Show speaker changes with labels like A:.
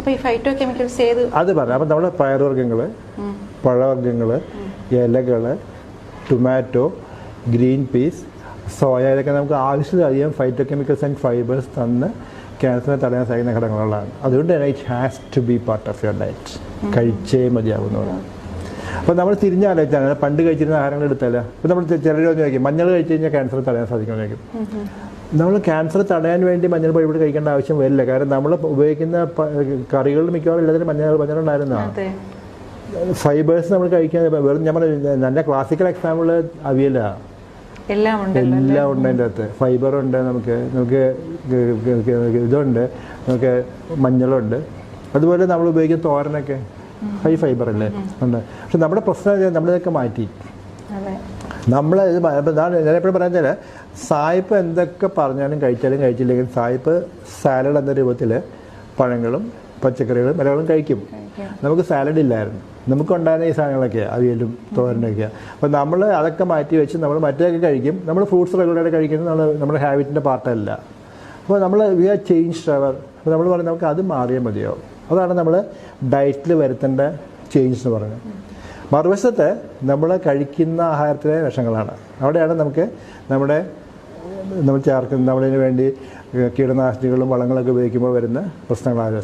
A: അപ്പൊ ഈ phyto chemicals ഏത്?
B: അത് പറയാം. അപ്പം നമ്മൾ പയറുവർഗങ്ങൾ പഴവർഗങ്ങൾ ഇലകൾ ടൊമാറ്റോ ഗ്രീൻ പീസ് സോയ ഇതൊക്കെ നമുക്ക് ആവശ്യത്തിലധികം ഫൈറ്റോ കെമിക്കൽസ് ആൻഡ് ഫൈബേഴ്സ് തന്ന് ക്യാൻസറിനെ തടയാൻ സഹായിക്കുന്ന ഘടകങ്ങളാണ്. അതുകൊണ്ട് തന്നെ it has to be part of your diet കഴിച്ചേ മതിയാവുന്നതാണ് അപ്പോൾ നമ്മൾ തിരിഞ്ഞാലോചിച്ചാണ് പണ്ട് കഴിച്ചിരുന്ന ആഹാരങ്ങൾ എടുത്താൽ ഇപ്പോൾ നമ്മൾ ചിലർ വന്ന് ചോദിക്കും മഞ്ഞൾ കഴിച്ച് കഴിഞ്ഞാൽ ക്യാൻസർ തടയാൻ സാധിക്കുമെന്ന് ചോദിക്കും. നമ്മൾ ക്യാൻസർ തടയാൻ വേണ്ടി മഞ്ഞൾ പൊടി കഴിക്കേണ്ട ആവശ്യം വരില്ല. കാരണം നമ്മൾ ഉപയോഗിക്കുന്ന കറികളിൽ മിക്കവാറും എല്ലാത്തിനും മഞ്ഞൾ മഞ്ഞളുണ്ടായിരുന്നതാണ്
A: അതെ.
B: ഫൈബേഴ്സ് നമ്മൾ കഴിക്കാൻ വെറും നമ്മൾ നല്ല ക്ലാസിക്കൽ എക്സാമ്പിൾ അവിയലാണ്
A: എല്ലാം ഉണ്ട്
B: എല്ലാം ഉണ്ട് അതിന്റെ അകത്ത്. ഫൈബർ ഉണ്ട് നമുക്ക്. നമുക്ക് ഇതുണ്ട്. നമുക്ക് മഞ്ഞളുണ്ട്. അതുപോലെ നമ്മൾ ഉപയോഗിക്കുന്ന തോരനൊക്കെ. ഹൈ ഫൈബർ അല്ലേ ഉണ്ട്. പക്ഷെ നമ്മുടെ പ്രശ്നം? നമ്മളിതൊക്കെ മാറ്റി. നമ്മൾ ഇത് ഞാൻ എപ്പോഴും പറയാൻ സായിപ്പ് എന്തൊക്കെ പറഞ്ഞാലും കഴിച്ചാലും കഴിച്ചില്ലെങ്കിൽ സായിപ്പ് സാലഡ് എന്ന രൂപത്തിൽ പഴങ്ങളും പച്ചക്കറികളും മലകളും കഴിക്കും. നമുക്ക് സാലഡ് ഇല്ലായിരുന്നു. നമുക്ക് നമുക്കുണ്ടായിരുന്ന ഈ സാധനങ്ങളൊക്കെ അവിയലും തോരനൊക്കെ അപ്പോൾ നമ്മൾ അതൊക്കെ മാറ്റി വെച്ച് നമ്മൾ മറ്റേതൊക്കെ കഴിക്കും. നമ്മൾ ഫ്രൂട്ട്സ് റെഗുലറായിട്ട് കഴിക്കുന്നത് നമ്മൾ നമ്മുടെ ഹാബിറ്റിന്റെ പാർട്ടല്ല. അപ്പോൾ നമ്മൾ വി ആർ ചേഞ്ച് അവർ അപ്പോൾ നമ്മൾ പറയും നമുക്ക് അത് മാറിയാൽ മതിയാവും. അതാണ് നമ്മൾ ഡയറ്റിൽ വരുത്തേണ്ട ചേഞ്ച് എന്ന് പറയുന്നത്. മറുവശത്ത് നമ്മൾ കഴിക്കുന്ന ആഹാരത്തിലെ വിഷങ്ങളാണ്. അവിടെയാണ് നമുക്ക് നമ്മുടെ നമ്മൾ ചേർക്കുന്ന നമ്മളതിന് വേണ്ടി കീടനാശിനികളും വളങ്ങളൊക്കെ ഉപയോഗിക്കുമ്പോൾ വരുന്ന പ്രശ്നങ്ങളാണ്